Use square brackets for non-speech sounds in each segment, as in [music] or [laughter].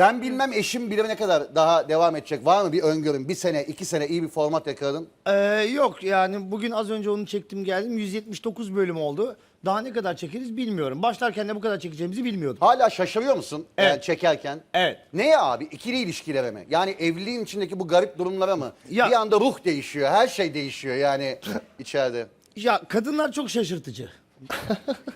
Ben bilmem eşim bilene kadar daha devam edecek. Var mı bir öngörüm? Bir sene, iki sene iyi bir format yakaladın. Ee, yok yani bugün az önce onu çektim geldim. 179 bölüm oldu. Daha ne kadar çekeriz bilmiyorum. Başlarken de bu kadar çekeceğimizi bilmiyordum. Hala şaşırıyor musun yani Evet. çekerken? Evet. Neye abi? İkili ilişkilere mi? Yani evliliğin içindeki bu garip durumlara mı? Ya- Bir anda ruh değişiyor, her şey değişiyor yani [laughs] içeride. Ya kadınlar çok şaşırtıcı.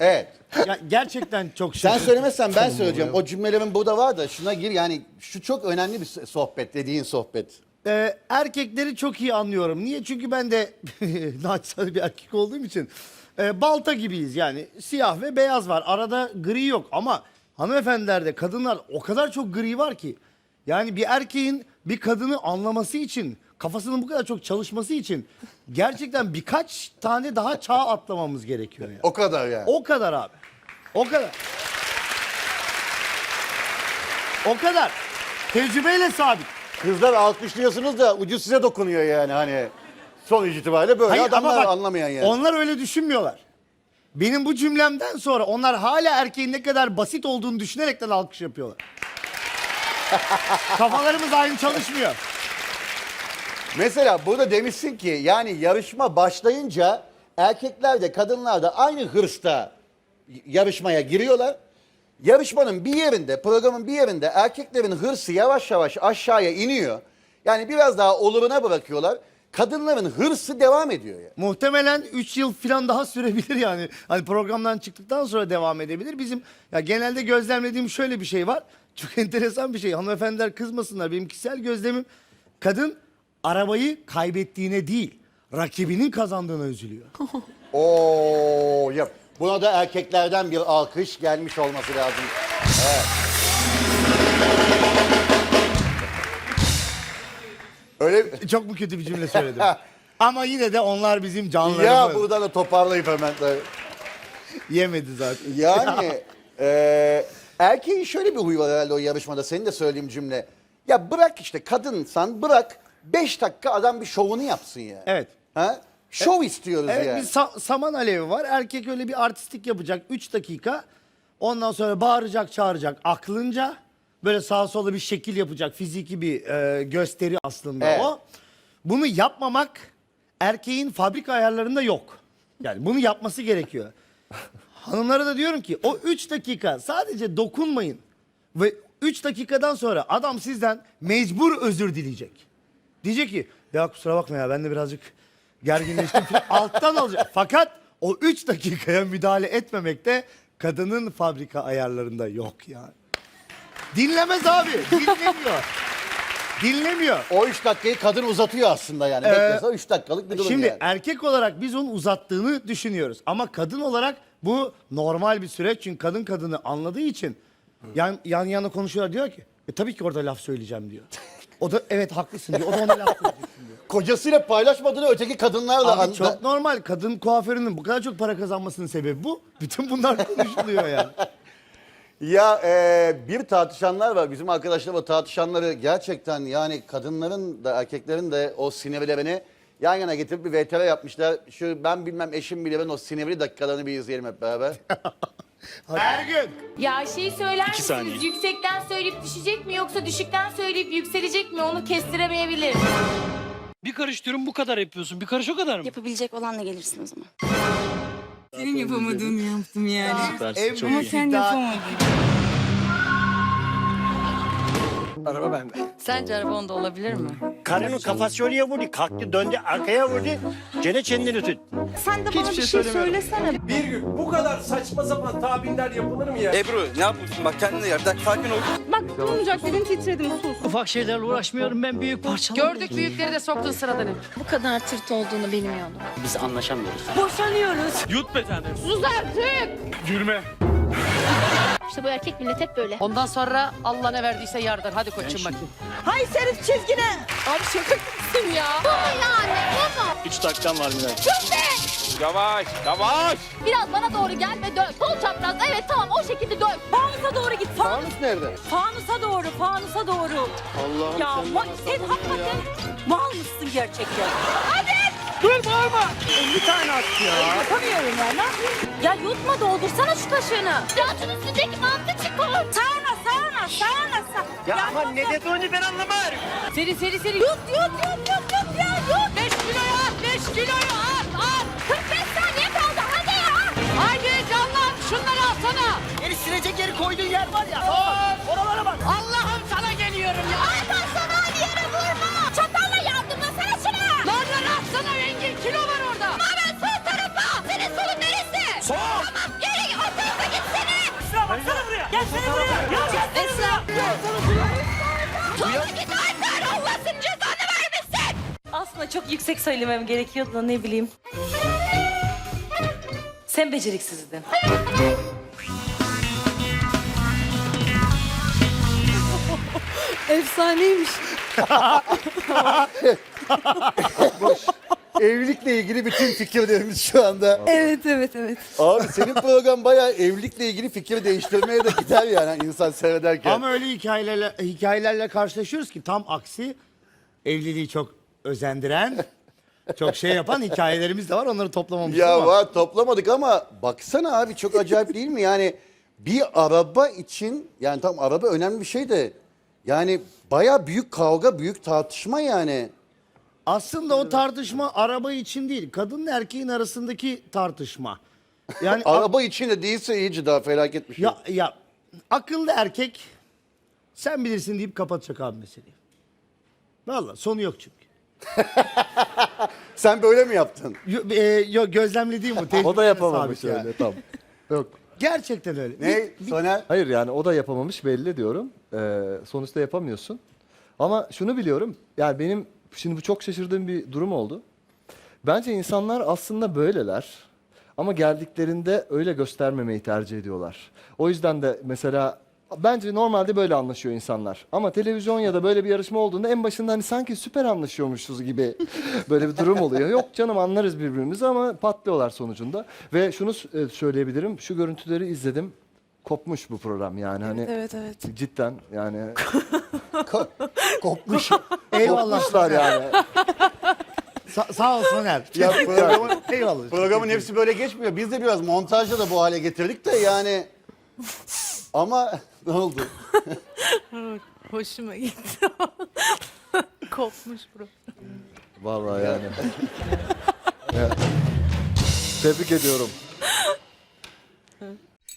Evet. Ya gerçekten çok Sen şaşırtıcı. söylemezsen ben söyleyeceğim. O cümlelerin burada var da şuna gir yani şu çok önemli bir sohbet dediğin sohbet. Ee, erkekleri çok iyi anlıyorum. Niye? Çünkü ben de [laughs] naçizane bir erkek olduğum için e, balta gibiyiz yani. Siyah ve beyaz var. Arada gri yok ama hanımefendilerde kadınlar o kadar çok gri var ki. Yani bir erkeğin bir kadını anlaması için, kafasının bu kadar çok çalışması için gerçekten birkaç tane daha çağ atlamamız gerekiyor yani. O kadar yani. O kadar abi. O kadar. O kadar. Tecrübeyle sabit. Kızlar alkışlıyorsunuz da ucu size dokunuyor yani hani. Sonuç itibariyle böyle Hayır, adamlar ama bak, anlamayan yani. Onlar öyle düşünmüyorlar. Benim bu cümlemden sonra onlar hala erkeğin ne kadar basit olduğunu düşünerekten alkış yapıyorlar. [laughs] Kafalarımız aynı çalışmıyor. Mesela burada demişsin ki yani yarışma başlayınca erkekler de kadınlar da aynı hırsta yarışmaya giriyorlar. Yarışmanın bir yerinde, programın bir yerinde erkeklerin hırsı yavaş yavaş aşağıya iniyor. Yani biraz daha oluruna bırakıyorlar. Kadınların hırsı devam ediyor yani. Muhtemelen 3 yıl falan daha sürebilir yani. Hani programdan çıktıktan sonra devam edebilir. Bizim ya genelde gözlemlediğim şöyle bir şey var. Çok [laughs] enteresan bir şey. Hanımefendiler kızmasınlar. Benim kişisel gözlemim kadın arabayı kaybettiğine değil, rakibinin kazandığına üzülüyor. [laughs] Oo, yap. Buna da erkeklerden bir alkış gelmiş olması lazım. Evet. Öyle Çok mu kötü bir cümle söyledim? [laughs] Ama yine de onlar bizim canlarımız. ya buradan da toparlayıp hemen. tabii. Yemedi zaten. Yani [laughs] e, erkeğin şöyle bir huyu var herhalde o yarışmada senin de söylediğim cümle. Ya bırak işte kadınsan bırak 5 dakika adam bir şovunu yapsın ya. Evet. Ha? Şov istiyoruz Evet yani. bir sa- saman alevi var. Erkek öyle bir artistik yapacak 3 dakika. Ondan sonra bağıracak çağıracak aklınca. Böyle sağa sola bir şekil yapacak. Fiziki bir e, gösteri aslında Evet. o. Bunu yapmamak erkeğin fabrika ayarlarında yok. Yani bunu yapması gerekiyor. Hanımlara da diyorum ki o 3 dakika sadece dokunmayın. Ve 3 dakikadan sonra adam sizden mecbur özür dileyecek. Diyecek ki ya kusura bakma ya ben de birazcık gerginleştim falan. [laughs] alttan alacak. Fakat o 3 dakikaya müdahale etmemek de kadının fabrika ayarlarında yok yani. Dinlemez abi. Dinlemiyor. Dinlemiyor. O 3 dakikayı kadın uzatıyor aslında yani. Beklese 3 dakikalık bir durum Şimdi yani. erkek olarak biz onun uzattığını düşünüyoruz. Ama kadın olarak bu normal bir süreç. Çünkü kadın kadını anladığı için yan, yan yana konuşuyorlar diyor ki e, tabii ki orada laf söyleyeceğim diyor. O da evet haklısın diyor. O da ona laf söyleyeceksin [laughs] diyor. Kocasıyla paylaşmadığını öteki kadınlarla Abi an- çok normal. Kadın kuaförünün bu kadar çok para kazanmasının sebebi bu. Bütün bunlar konuşuluyor yani. [laughs] Ya e, bir tartışanlar var. Bizim arkadaşlar o tartışanları gerçekten yani kadınların da erkeklerin de o sinirlerini yan yana getirip bir VTR yapmışlar. Şu ben bilmem eşim bile ben o sinirli dakikalarını bir izleyelim hep beraber. [laughs] Her gün. Ya şey söyler İki saniye. misiniz? Yüksekten söyleyip düşecek mi yoksa düşükten söyleyip yükselecek mi? Onu kestiremeyebilirim. Bir karış diyorum bu kadar yapıyorsun. Bir karış o kadar mı? Yapabilecek olanla gelirsin o zaman. Senin yapamadığını yaptım yani. En çok büyük iyi. Sen yapamadın. Araba bende. Sence araba onda olabilir mi? Karının kafası oraya vurdu. Kalktı döndü arkaya vurdu. Gene kendini tut. Sen de bana bir şey söylesene. Bir gün bu kadar saçma sapan tabirler yapılır mı ya? Ebru ne yapıyorsun bak kendine yer. Sakin ol. Bak ne olacak dedim titredim sus. Ufak şeylerle uğraşmıyorum ben büyük parçalar. Gördük büyükleri de soktun sıradan hep. Bu kadar tırt olduğunu bilmiyordum. Biz anlaşamıyoruz. Boşanıyoruz. Yut be tane. Sus artık! Gülme. İşte bu erkek millet hep böyle. Ondan sonra Allah ne verdiyse yardır. Hadi koçum bakayım. Hay Serif çizgine. Abi şaka mısın ya? Baba yani baba. 3 dakikan var Miray. Yavaş, yavaş. Biraz bana doğru gelme dön. Sol çapraz evet tamam o şekilde dön. Fanusa doğru git. Fanus, Fanus nerede? fanusa doğru fanusa doğru. Allah'ım Ya sen ma- sen hakikaten mal mısın gerçekten? Dur bağırma. 50 tane attı ya. Yapamıyorum ya ne yapayım? Ya yutma doldursana şu kaşığını. Ya şunun üstündeki mantı çıkar. Sağına sağına sen anlatsan. Ya ama ne dediğini ben anlamıyorum. Seri seri seri. Yut yut yut yut yut ya yut. 5 kiloyu at 5 kiloyu at at. 45 saniye kaldı hadi ya. Haydi canlan şunları alsana. Geri silecek yeri koyduğun yer var ya. Oralara bak. Sol. Tamam geri o tarafa gitsene. Şuna baksana buraya. Gelsene buraya. Gelsene buraya. Sola git Alper. Allah'ın cezanı vermesin. Aslında çok yüksek söylemem gerekiyordu da ne bileyim. Sen beceriksizdin. Efsaneymiş. [laughs] [laughs] Evlilikle ilgili bütün fikirlerimiz şu anda. Evet evet evet. Abi senin program bayağı evlilikle ilgili fikir değiştirmeye de gider yani insan seyrederken. Ama öyle hikayelerle, hikayelerle karşılaşıyoruz ki tam aksi evliliği çok özendiren, çok şey yapan hikayelerimiz de var. Onları toplamamışız Ya ama. var toplamadık ama baksana abi çok acayip değil mi? Yani bir araba için yani tam araba önemli bir şey de yani baya büyük kavga, büyük tartışma yani. Aslında o tartışma araba için değil, kadınla erkeğin arasındaki tartışma. Yani [laughs] Araba için de değilse iyice daha felaket bir şey. ya ya akıllı erkek sen bilirsin deyip kapatacak abi meseleyi. Vallahi sonu yok çünkü. [laughs] Sen böyle mi yaptın? Yo, e, yo, gözlemlediğim bu. [laughs] O da yapamamış öyle tam. Yok. Gerçekten öyle. Ne Soner? Hayır yani o da yapamamış belli diyorum. Ee, sonuçta yapamıyorsun. Ama şunu biliyorum. Yani benim şimdi bu çok şaşırdığım bir durum oldu. Bence insanlar aslında böyleler. Ama geldiklerinde öyle göstermemeyi tercih ediyorlar. O yüzden de mesela bence normalde böyle anlaşıyor insanlar. Ama televizyon ya da böyle bir yarışma olduğunda en başında hani sanki süper anlaşıyormuşuz gibi [laughs] böyle bir durum oluyor. Yok canım anlarız birbirimizi ama patlıyorlar sonucunda. Ve şunu e, söyleyebilirim. Şu görüntüleri izledim. Kopmuş bu program yani hani Evet evet. cidden yani [laughs] Kopmuş. Eyvallah. kopmuşlar yani. Sa- sağ ol Soner. [laughs] ya programın, Eyvallah. programın hepsi böyle geçmiyor. Biz de biraz montajla da bu hale getirdik de yani. Ama [laughs] ne oldu? Hoşuma gitti. Kopmuş bro. Vallahi yani. Ya. Tebrik ediyorum.